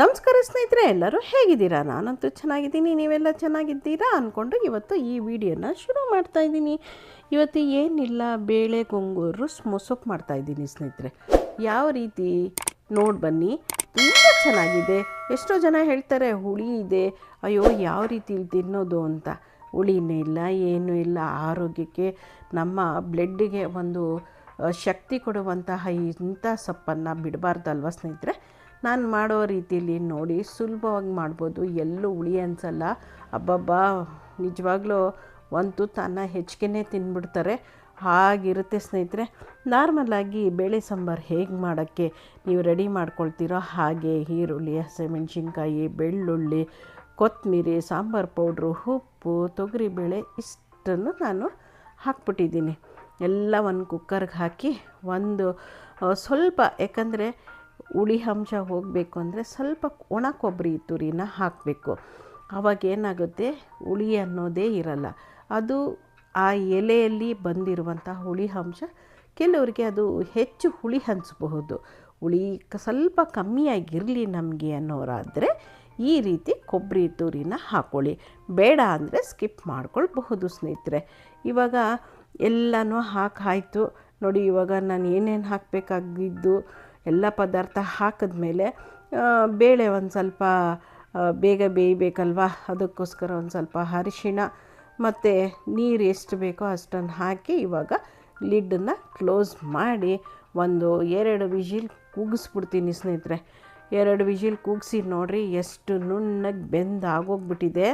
ನಮಸ್ಕಾರ ಸ್ನೇಹಿತರೆ, ಎಲ್ಲರೂ ಹೇಗಿದ್ದೀರಾ? ನಾನಂತೂ ಚೆನ್ನಾಗಿದ್ದೀನಿ, ನೀವೆಲ್ಲ ಚೆನ್ನಾಗಿದ್ದೀರಾ ಅಂದ್ಕೊಂಡು ಇವತ್ತು ಈ ವಿಡಿಯೋನ ಶುರು ಮಾಡ್ತಾ ಇದ್ದೀನಿ. ಇವತ್ತು ಏನಿಲ್ಲ, ಬೇಳೆ, ಗೊಂಗೂರು ಮಾಡ್ತಾ ಇದ್ದೀನಿ ಸ್ನೇಹಿತರೆ. ಯಾವ ರೀತಿ? ನೋಡಿ ಬನ್ನಿ. ತುಂಬ ಚೆನ್ನಾಗಿದೆ. ಎಷ್ಟೋ ಜನ ಹೇಳ್ತಾರೆ, ಹುಳಿ ಇದೆ. ಅಯ್ಯೋ, ಯಾವ ರೀತಿ ತಿನ್ನೋದು ಅಂತ. ಹುಳಿನೇ ಇಲ್ಲ, ಏನೂ ಇಲ್ಲ. ಆರೋಗ್ಯಕ್ಕೆ, ನಮ್ಮ ಬ್ಲಡ್ಡಿಗೆ ಒಂದು ಶಕ್ತಿ ಕೊಡುವಂತಹ ಇಂಥ ಸೊಪ್ಪನ್ನು ಬಿಡಬಾರ್ದಲ್ವ ಸ್ನೇಹಿತರೆ? ನಾನು ಮಾಡೋ ರೀತಿಯಲ್ಲಿ ನೋಡಿ ಸುಲಭವಾಗಿ ಮಾಡ್ಬೋದು. ಎಲ್ಲೂ ಹುಳಿ ಅನಿಸಲ್ಲ. ಅಬ್ಬಬ್ಬಾ, ನಿಜವಾಗ್ಲೂ ಒಂದು ತನ್ನ ಹೆಚ್ಚಿಗೆನೇ ತಿಂದ್ಬಿಡ್ತಾರೆ ಹಾಗಿರುತ್ತೆ ಸ್ನೇಹಿತರೆ ನಾರ್ಮಲಾಗಿ ಬೇಳೆ ಸಾಂಬಾರು ಹೇಗೆ ಮಾಡೋಕ್ಕೆ ನೀವು ರೆಡಿ ಮಾಡ್ಕೊಳ್ತೀರೋ ಹಾಗೆ ಈರುಳ್ಳಿ, ಹಸಿಮೆಣ್ಸಿನ್ಕಾಯಿ, ಬೆಳ್ಳುಳ್ಳಿ ಕೊತ್ತಂಬರಿ ಸಾಂಬಾರು ಪೌಡ್ರು, ಉಪ್ಪು ತೊಗರಿಬೇಳೆ ಇಷ್ಟನ್ನು ನಾನು ಹಾಕ್ಬಿಟ್ಟಿದ್ದೀನಿ. ಎಲ್ಲ ಒಂದು ಕುಕ್ಕರ್ಗೆ ಹಾಕಿ ಒಂದು ಸ್ವಲ್ಪ, ಯಾಕಂದರೆ ಹುಳಿ ಅಂಶ ಹೋಗಬೇಕು ಅಂದರೆ ಸ್ವಲ್ಪ ಒಣ ಕೊಬ್ಬರಿ ತುರಿನ ಹಾಕಬೇಕು. ಆವಾಗ ಏನಾಗುತ್ತೆ? ಹುಳಿ ಅನ್ನೋದೇ ಇರಲ್ಲ. ಅದು ಆ ಎಲೆಯಲ್ಲಿ ಬಂದಿರುವಂಥ ಹುಳಿ ಅಂಶ ಕೆಲವರಿಗೆ ಅದು ಹೆಚ್ಚು ಹುಳಿ ಹಂಚಬಹುದು. ಹುಳಿ ಸ್ವಲ್ಪ ಕಮ್ಮಿಯಾಗಿರಲಿ ನಮಗೆ ಅನ್ನೋರಾದರೆ ಈ ರೀತಿ ಕೊಬ್ಬರಿ ತುರಿನ ಹಾಕ್ಕೊಳ್ಳಿ ಬೇಡ ಅಂದರೆ ಸ್ಕಿಪ್ ಮಾಡ್ಕೊಳ್ಬಹುದು ಸ್ನೇಹಿತರೆ. ಇವಾಗ ಎಲ್ಲನೂ ಹಾಕಾಯಿತು ನೋಡಿ ಇವಾಗ ನಾನು ಏನೇನು ಹಾಕಬೇಕಾಗಿದ್ದು? ಎಲ್ಲ ಪದಾರ್ಥ ಹಾಕಿದ್ಮೇಲೆ ಬೇಳೆ ಒಂದು ಸ್ವಲ್ಪ ಬೇಗ ಬೇಯಬೇಕಲ್ವ? ಅದಕ್ಕೋಸ್ಕರ ಒಂದು ಸ್ವಲ್ಪ ಅರಿಶಿಣ ಮತ್ತು ನೀರು ಎಷ್ಟು ಬೇಕೋ ಅಷ್ಟನ್ನು ಹಾಕಿ ಇವಾಗ ಲಿಡ್ಡನ್ನು ಕ್ಲೋಸ್ ಮಾಡಿ ಒಂದು ಎರಡು ವಿಜಿಲ್ ಕೂಗಿಸ್ಬಿಡ್ತೀನಿ ಸ್ನೇಹಿತರೆ. ಎರಡು ವಿಜಿಲ್ ಕೂಗಿಸಿ ನೋಡಿರಿ ಎಷ್ಟು ನುಣ್ಣಗೆ ಬೆಂದು ಆಗೋಗ್ಬಿಟ್ಟಿದೆ.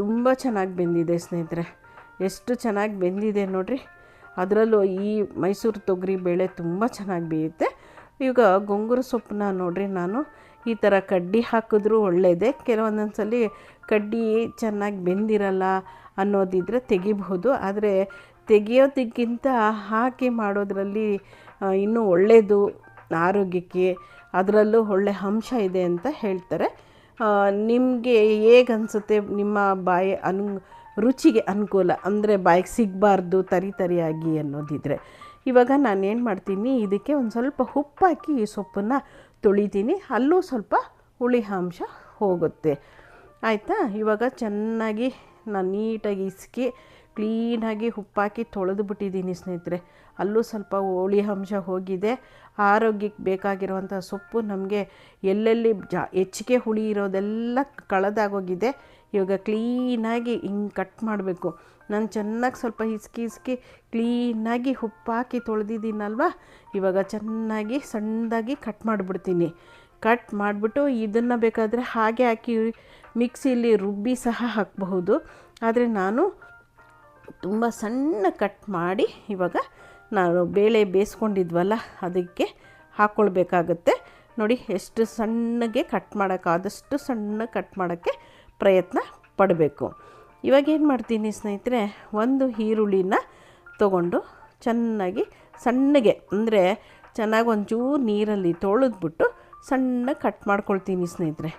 ತುಂಬ ಚೆನ್ನಾಗಿ ಬೆಂದಿದೆ ಸ್ನೇಹಿತರೆ. ಎಷ್ಟು ಚೆನ್ನಾಗಿ ಬೆಂದಿದೆ ನೋಡಿರಿ. ಅದರಲ್ಲೂ ಈ ಮೈಸೂರು ತೊಗರಿ ಬೇಳೆ ತುಂಬ ಚೆನ್ನಾಗಿ ಬೇಯುತ್ತೆ. ಈಗ ಗೊಂಗುರ ಸೊಪ್ಪನ್ನ ನೋಡ್ರಿ ನಾನು. ಈ ಥರ ಕಡ್ಡಿ ಹಾಕಿದ್ರೂ ಒಳ್ಳೆಯದೇ ಕೆಲವೊಂದೊಂದು ಸಲ ಕಡ್ಡಿ ಚೆನ್ನಾಗಿ ಬೆಂದಿರಲ್ಲ ಅನ್ನೋದಿದ್ರೆ ತೆಗಿಬಹುದು. ಆದರೆ ತೆಗಿಯೋದಕ್ಕಿಂತ ಹಾಕಿ ಮಾಡೋದ್ರಲ್ಲಿ ಇನ್ನೂ ಒಳ್ಳೆಯದು ಆರೋಗ್ಯಕ್ಕೆ, ಅದರಲ್ಲೂ ಒಳ್ಳೆ ಅಂಶ ಇದೆ ಅಂತ ಹೇಳ್ತಾರೆ. ನಿಮಗೆ ಹೇಗೆ ಅನಿಸುತ್ತೆ ನಿಮ್ಮ ಬಾಯಿ ಅನು, ರುಚಿಗೆ ಅನುಕೂಲ ಅಂದರೆ ಬಾಯಿಗೆ ಸಿಗಬಾರ್ದು ತರಿ ತರಿಯಾಗಿ ಅನ್ನೋದಿದ್ರೆ. ಇವಾಗ ನಾನು ಏನು ಮಾಡ್ತೀನಿ, ಇದಕ್ಕೆ ಒಂದು ಸ್ವಲ್ಪ ಉಪ್ಪಾಕಿ ಈ ಸೊಪ್ಪನ್ನು ತೊಳಿತೀನಿ, ಅಲ್ಲೂ ಸ್ವಲ್ಪ ಹುಳಿ ಅಂಶ ಹೋಗುತ್ತೆ. ಆಯಿತಾ? ಇವಾಗ ಚೆನ್ನಾಗಿ ನಾನು ನೀಟಾಗಿ ಇಸ್ಕಿ, ಕ್ಲೀನಾಗಿ ಉಪ್ಪಾಕಿ ತೊಳೆದು ಬಿಟ್ಟಿದ್ದೀನಿ ಸ್ನೇಹಿತರೆ. ಅಲ್ಲೂ ಸ್ವಲ್ಪ ಹುಳಿ ಅಂಶ ಹೋಗಿದೆ. ಆರೋಗ್ಯಕ್ಕೆ ಬೇಕಾಗಿರುವಂಥ ಸೊಪ್ಪು ನಮಗೆ ಎಲ್ಲೆಲ್ಲಿ ಜಾ ಹೆಚ್ಚಿಗೆ ಹುಳಿ ಇರೋದೆಲ್ಲ ಕಳೆದಾಗೋಗಿದೆ. ಇವಾಗ ಕ್ಲೀನಾಗಿ ಹಿಂಗೆ ಕಟ್ ಮಾಡಬೇಕು. ನಾನು ಚೆನ್ನಾಗಿ ಸ್ವಲ್ಪ ಹಿಸ್ಕಿ ಹಿಸ್ಕಿ ಕ್ಲೀನಾಗಿ ಉಪ್ಪಾಕಿ ತೊಳೆದಿದ್ದೀನಲ್ವ? ಇವಾಗ ಚೆನ್ನಾಗಿ ಸಣ್ಣದಾಗಿ ಕಟ್ ಮಾಡಿಬಿಡ್ತೀನಿ. ಕಟ್ ಮಾಡಿಬಿಟ್ಟು ಇದನ್ನು ಬೇಕಾದರೆ ಹಾಗೆ ಹಾಕಿ ಮಿಕ್ಸಿಲಿ ರುಬ್ಬಿ ಸಹ ಹಾಕಬಹುದು. ಆದರೆ ನಾನು ತುಂಬ ಸಣ್ಣ ಕಟ್ ಮಾಡಿ ಇವಾಗ ನಾನು ಬೇಳೆ ಬೇಯಿಸ್ಕೊಂಡಿದ್ವಲ್ಲ, ಅದಕ್ಕೆ ಹಾಕ್ಕೊಳ್ಬೇಕಾಗತ್ತೆ. ನೋಡಿ, ಎಷ್ಟು ಸಣ್ಣಗೆ ಕಟ್ ಮಾಡೋಕ್ಕಾದಷ್ಟು ಸಣ್ಣ ಕಟ್ ಮಾಡೋಕ್ಕೆ ಪ್ರಯತ್ನ ಪಡಬೇಕು. ಇವಾಗ ಏನು ಮಾಡ್ತೀನಿ ಸ್ನೇಹಿತರೆ, ಒಂದು ಈರುಳ್ಳಿನ ತಗೊಂಡು ಚೆನ್ನಾಗಿ ಸಣ್ಣಗೆ, ಅಂದರೆ ಚೆನ್ನಾಗಿ ಒಂಚೂರು ನೀರಲ್ಲಿ ತೊಳೆದ್ಬಿಟ್ಟು ಸಣ್ಣ ಕಟ್ ಮಾಡ್ಕೊಳ್ತೀನಿ ಸ್ನೇಹಿತರೆ.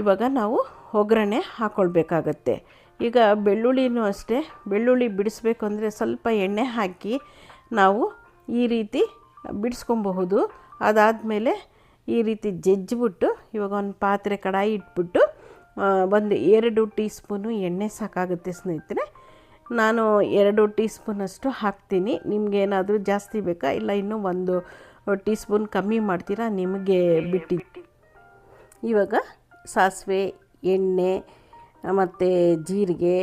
ಇವಾಗ ನಾವು ಒಗ್ಗರಣೆ ಹಾಕ್ಕೊಳ್ಬೇಕಾಗತ್ತೆ ಈಗ ಬೆಳ್ಳುಳ್ಳಿನೂ ಅಷ್ಟೇ, ಬೆಳ್ಳುಳ್ಳಿ ಬಿಡಿಸ್ಬೇಕು ಅಂದರೆ ಸ್ವಲ್ಪ ಎಣ್ಣೆ ಹಾಕಿ ನಾವು ಈ ರೀತಿ ಬಿಡಿಸ್ಕೊಬಹುದು. ಅದಾದಮೇಲೆ ಈ ರೀತಿ ಜಜ್ಜಿಬಿಟ್ಟು ಇವಾಗ ಒಂದು ಪಾತ್ರೆ ಕಡಾಯಿ ಇಟ್ಬಿಟ್ಟು ಒಂದು ಎರಡು ಟೀ ಸ್ಪೂನು ಎಣ್ಣೆ ಸಾಕಾಗುತ್ತೆ ಸ್ನೇಹಿತರೆ. ನಾನು ಎರಡು ಟೀ ಸ್ಪೂನಷ್ಟು ಹಾಕ್ತೀನಿ ನಿಮಗೇನಾದರೂ ಜಾಸ್ತಿ ಬೇಕಾ? ಇಲ್ಲ ಇನ್ನೂ ಒಂದು ಟೀ ಸ್ಪೂನ್ ಕಮ್ಮಿ ಮಾಡ್ತೀರಾ? ನಿಮಗೆ ಬಿಟ್ಟಿ ಇವಾಗ ಸಾಸಿವೆ, ಎಣ್ಣೆ, ಮತ್ತು ಜೀರಿಗೆ,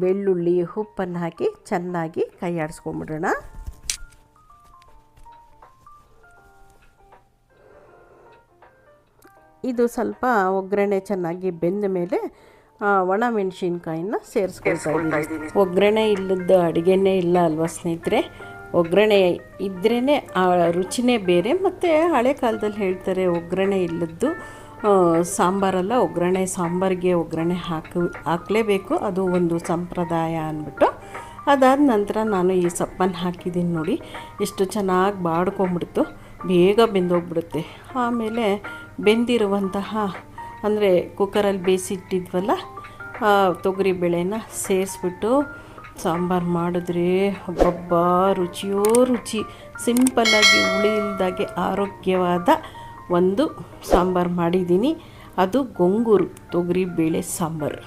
ಬೆಳ್ಳುಳ್ಳಿ, ಉಪ್ಪನ್ನು ಹಾಕಿ ಚೆನ್ನಾಗಿ ಕೈ ಆಡಿಸ್ಕೊಂಬಿಡೋಣ ಇದು ಸ್ವಲ್ಪ ಒಗ್ಗರಣೆ ಚೆನ್ನಾಗಿ ಬೆಂದ ಮೇಲೆ ಒಣ ಮೆಣಸಿನ್ಕಾಯಿನ ಸೇರಿಸ್ಕೊಳ್ತಾ ಇದ್ದೀನಿ. ಒಗ್ಗರಣೆ ಇಲ್ಲದ ಅಡುಗೆನೇ ಇಲ್ಲ ಅಲ್ವಾ ಸ್ನೇಹಿತರೆ? ಒಗ್ಗರಣೆ ಇದ್ರೇ ಆ ರುಚಿನೇ ಬೇರೆ ಮತ್ತು ಹಳೆ ಕಾಲದಲ್ಲಿ ಹೇಳ್ತಾರೆ ಒಗ್ಗರಣೆ ಇಲ್ಲದ್ದು ಸಾಂಬಾರಲ್ಲ ಒಗ್ಗರಣೆ ಸಾಂಬಾರಿಗೆ ಒಗ್ಗರಣೆ ಹಾಕಿ ಹಾಕಲೇಬೇಕು. ಅದು ಒಂದು ಸಂಪ್ರದಾಯ ಅಂದ್ಬಿಟ್ಟು. ಅದಾದ ನಂತರ ನಾನು ಈ ಸಪ್ಪನ್ನು ಹಾಕಿದ್ದೀನಿ ನೋಡಿ. ಎಷ್ಟು ಚೆನ್ನಾಗಿ ಬಾಡ್ಕೊಂಬಿಡ್ತು ಬೇಗ ಬೆಂದೋಗ್ಬಿಡುತ್ತೆ. ಆಮೇಲೆ ಬೆಂದಿರುವಂತಹ, ಅಂದರೆ ಕುಕ್ಕರಲ್ಲಿ ಬೇಯಿಸಿಟ್ಟಿದ್ವಲ್ಲ ತೊಗರಿ ಬೇಳೆನ ಸೇರಿಸ್ಬಿಟ್ಟು ಸಾಂಬಾರು ಮಾಡಿದ್ರೆ ಹಬ್ಬಬ್ಬ, ರುಚಿಯೋ ರುಚಿ. ಸಿಂಪಲ್ಲಾಗಿ ಹುಳಿ ಇಲ್ದಾಗೆ ಆರೋಗ್ಯವಾದ ಒಂದು ಸಾಂಬಾರು ಮಾಡಿದ್ದೀನಿ. ಅದು ಗೊಂಗೂರು ತೊಗರಿ ಬೇಳೆ ಸಾಂಬಾರು.